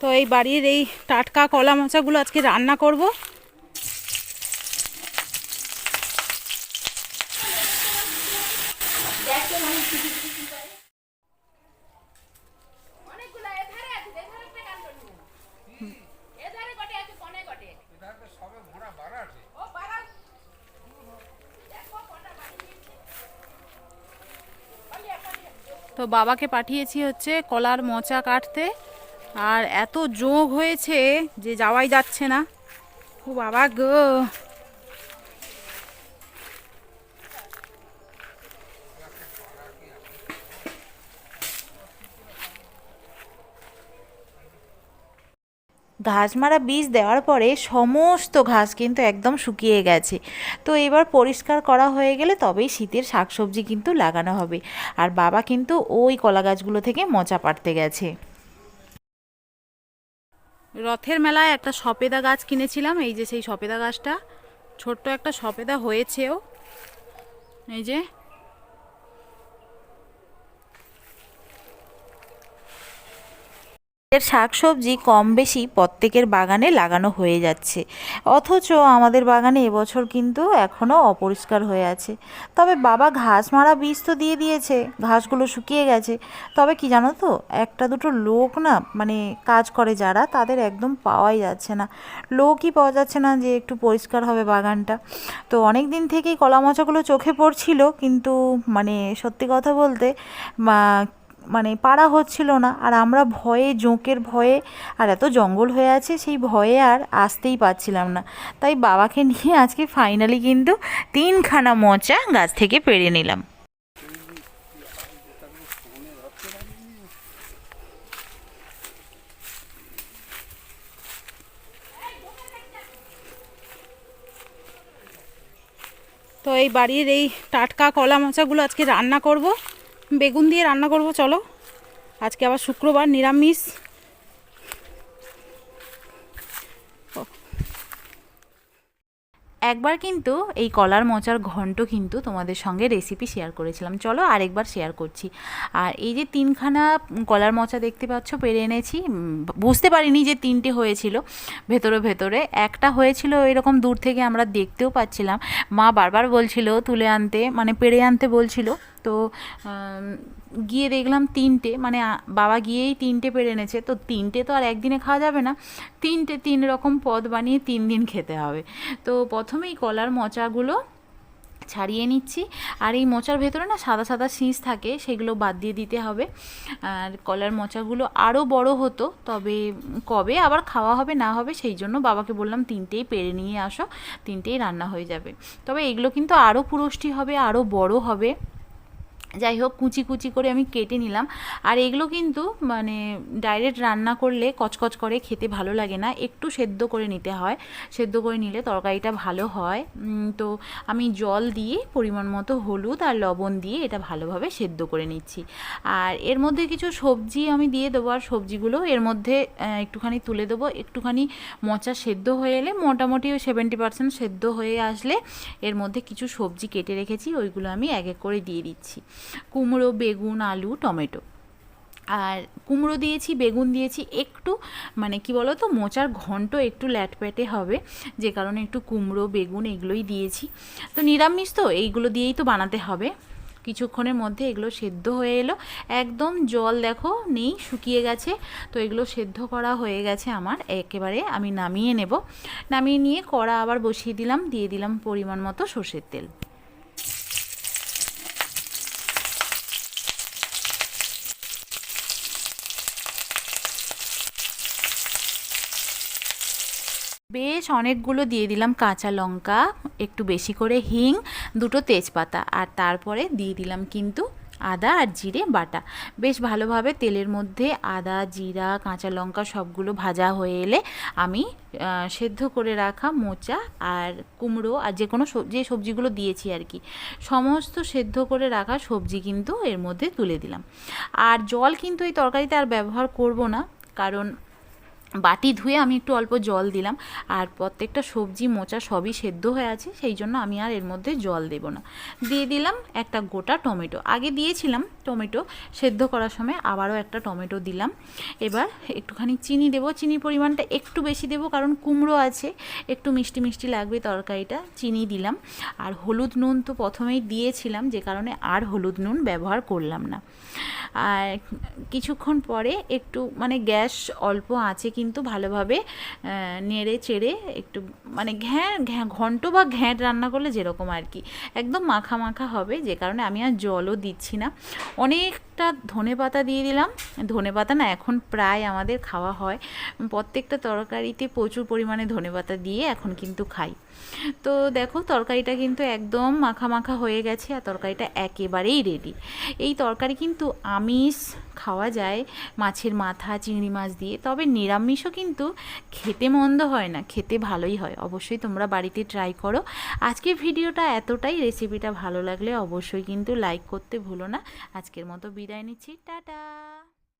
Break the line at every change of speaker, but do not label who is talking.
তো এই বাড়ির এই টাটকা কলা মোচাগুলো আজকে রান্না করব। তো বাবাকে পাঠিয়েছি হচ্ছে কলার মোচা কাটতে। আর এত যোগ হয়েছে যে যাওয়াই যাচ্ছে না। ও বাবা গো।
ঘাস মারা বীজ দেওয়ার পরে সমস্ত ঘাস কিন্তু একদম শুকিয়ে গেছে। তো এবার পরিষ্কার করা হয়ে গেলে তবেই শীতের শাকসবজি কিন্তু লাগানো হবে। আর বাবা কিন্তু ওই কলা গাছগুলো থেকে মোচা পাড়তে গেছে।
রথের মেলায় একটা সপেদা গাছ কিনেছিলাম, এই যে সেই সপেদা গাছটা। ছোট্ট একটা সপেদা হয়েছেও। এই যে
এর শাকসবজি কম বেশি প্রত্যেকের বাগানে লাগানো হয়ে যাচ্ছে। অথচ আমাদের বাগানে এবছর কিন্তু এখনও অপরিষ্কার হয়ে আছে। তবে বাবা ঘাস মারা বীজ তো দিয়ে দিয়েছে, ঘাসগুলো শুকিয়ে গেছে। তবে কি জানো তো, একটা দুটো লোক না মানে কাজ করে যারা, তাদের একদম পাওয়াই যাচ্ছে না। লোকই পাওয়া যাচ্ছে না যে একটু পরিষ্কার হবে বাগানটা। তো অনেক দিন থেকেই কলা মোচাগুলো চোখে পড়ছিল, কিন্তু মানে সত্যি কথা বলতে মানে পাড়া হচ্ছিল না, আর আমরা ভয়ে, জোঁকের ভয়ে, আর এত জঙ্গল হয়ে আছে, সেই ভয়ে আর আসতেই পারছিলাম না। তাই বাবাকে নিয়ে আজকে ফাইনালি কিন্তু তিনখানা মোচা গাছ থেকে পেরে নিলাম।
তো এই বাড়ির এই টাটকা কলা মোচাগুলো আজকে রান্না করব। বেগুন দিয়ে রান্না করব, চলো। আজকে আবার শুক্রবার, নিরামিষ।
একবার কিন্তু এই কলার মোচার ঘন্ট কিন্তু তোমাদের সঙ্গে রেসিপি শেয়ার করেছিলাম। চলো আরেকবার শেয়ার করছি। আর এই যে তিনখানা কলার মোচা দেখতে পাচ্ছ, পেরে এনেছি। বুঝতে পারিনি যে তিনটে হয়েছিল। ভেতরে ভেতরে একটা হয়েছিল এরকম দূর থেকে আমরা দেখতেও পাচ্ছিলাম। মা বারবার বলছিল তুলে আনতে মানে পেরে আনতে বলছিল। তো গিয়ে দেখলাম তিনটে মানে বাবা গিয়েই তিনটে পেরে এনেছে। তো তিনটে তো আর একদিনে খাওয়া যাবে না। তিনটে তিন রকম পদ বানিয়ে তিন দিন খেতে হবে। তো প্রথমেই কলার মোচাগুলো ছাড়িয়ে নিচ্ছি। আর এই মোচার ভেতরে না সাদা সাদা শীষ থাকে, সেগুলো বাদ দিয়ে দিতে হবে। আর কলার মোচাগুলো আরও বড় হতো, তবে কবে আবার খাওয়া হবে না হবে সেই জন্য বাবাকে বললাম, তিনটেই পেরে নিয়ে আসো, তিনটেই রান্না হয়ে যাবে। তবে এগুলো কিন্তু আরও পুরষ্টি হবে আরও বড় হবে। যাই হোক, কুচি কুচি করে আমি কেটে নিলাম। আর এগুলো কিন্তু মানে ডাইরেক্ট রান্না করলে কচকচ করে খেতে ভালো লাগে না। একটু সেদ্ধ করে নিতে হয়। সেদ্ধ করে নিলে তরকারিটা ভালো হয়। তো আমি জল দিয়ে পরিমাণ মতো হলুদ আর লবণ দিয়ে এটা ভালোভাবে সেদ্ধ করে নিচ্ছি। আর এর মধ্যে কিছু সবজি আমি দিয়ে দেবো। আর সবজিগুলো এর মধ্যে একটুখানি তুলে দেবো। একটুখানি মোচা সেদ্ধ হয়ে এলে, মোটামুটি ওই সেভেন্টি পার্সেন্ট সেদ্ধ হয়ে আসলে এর মধ্যে কিছু সবজি কেটে রেখেছি। ওইগুলো আমি এক এক করে দিয়ে দিচ্ছি। কুমড়ো, বেগুন, আলু, টমেটো। আর কুমড়ো দিয়েছি, বেগুন দিয়েছি, একটু মানে কি বলো তো মোচার ঘন্ট একটু ল্যাটপ্যাটে হবে, যে কারণে একটু কুমড়ো, বেগুন এগুলোই দিয়েছি। তো নিরামিষ তো, এইগুলো দিয়েই তো বানাতে হবে। কিছুক্ষণের মধ্যে এগুলো সেদ্ধ হয়ে এলো। একদম জল দেখো, নেই, শুকিয়ে গেছে। তো এগুলো সেদ্ধ করা হয়ে গেছে আমার, একেবারে আমি নামিয়ে নেব। নামিয়ে নিয়ে কড়া আবার বসিয়ে দিলাম, দিয়ে দিলাম পরিমাণ মতো সর্ষের তেল। বেশ অনেকগুলো দিয়ে দিলাম কাঁচা লঙ্কা, একটু বেশি করে হিং, দুটো তেজপাতা আর তারপরে দিয়ে দিলাম কিন্তু আদা আর জিরে বাটা। বেশ ভালোভাবে তেলের মধ্যে আদা, জিরা, কাঁচা লঙ্কা সবগুলো ভাজা হয়ে এলে আমি সেদ্ধ করে রাখা মোচা আর কুমড়ো আর যে কোনো যে সবজিগুলো দিয়েছি আর কি, সমস্ত সেদ্ধ করে রাখা সবজি কিন্তু এর মধ্যে তুলে দিলাম। আর জল কিন্তু এই তরকারিতে আর ব্যবহার করব না, কারণ বাটি ধুয়ে আমি একটু অল্প জল দিলাম। আর প্রত্যেকটা সবজি, মোচা সবই সেদ্ধ হয়ে আছে, সেই জন্য আমি আর এর মধ্যে জল দেব না। দিয়ে দিলাম একটা গোটা টমেটো। আগে দিয়েছিলাম টমেটো, সেদ্ধ করার সময় আবারও একটা টমেটো দিলাম। এবার একটুখানি চিনি দেব। চিনির পরিমাণটা একটু বেশি দেবো, কারণ কুমড়ো আছে, একটু মিষ্টি মিষ্টি লাগবে তরকারিটা, চিনি দিলাম। আর হলুদ নুন তো প্রথমেই দিয়েছিলাম, যে কারণে আর হলুদ নুন ব্যবহার করলাম না। আর কিছুক্ষণ পরে একটু মানে গ্যাস অল্প আছে কিন্তু ভালোভাবে নেড়ে চেড়ে একটু মানে ঘ্যাঁ ঘ্যাঁ, ঘন্ট বা ঘ্যাঁট রান্না করলে যেরকম আর কি, একদম মাখা মাখা হবে, যে কারণে আমি আর জলও দিচ্ছি না। অনেকটা ধনে পাতা দিয়ে দিলাম। ধনে পাতা না এখন প্রায় আমাদের খাওয়া হয়। প্রত্যেকটা তরকারিতে প্রচুর পরিমাণে ধনে পাতা দিয়ে এখন কিন্তু খাই। তো দেখো তরকারিটা কিন্তু একদম মাখা মাখা হয়ে গেছে আর তরকারিটা একেবারেই রেডি এই তরকারি কিন্তু আমিষ খাওয়া যায় মাছের মাথা, চিংড়ি মাছ দিয়ে। তবে নিরামিষও কিন্তু খেতে মন্দ হয় না, খেতে ভালোই হয়। অবশ্যই তোমরা বাড়িতে ট্রাই করো। আজকের ভিডিওটা এতটাই। রেসিপিটা ভালো লাগলে অবশ্যই কিন্তু লাইক করতে ভুলো না। আজকের মতো বিদায় নিচ্ছি টাটা।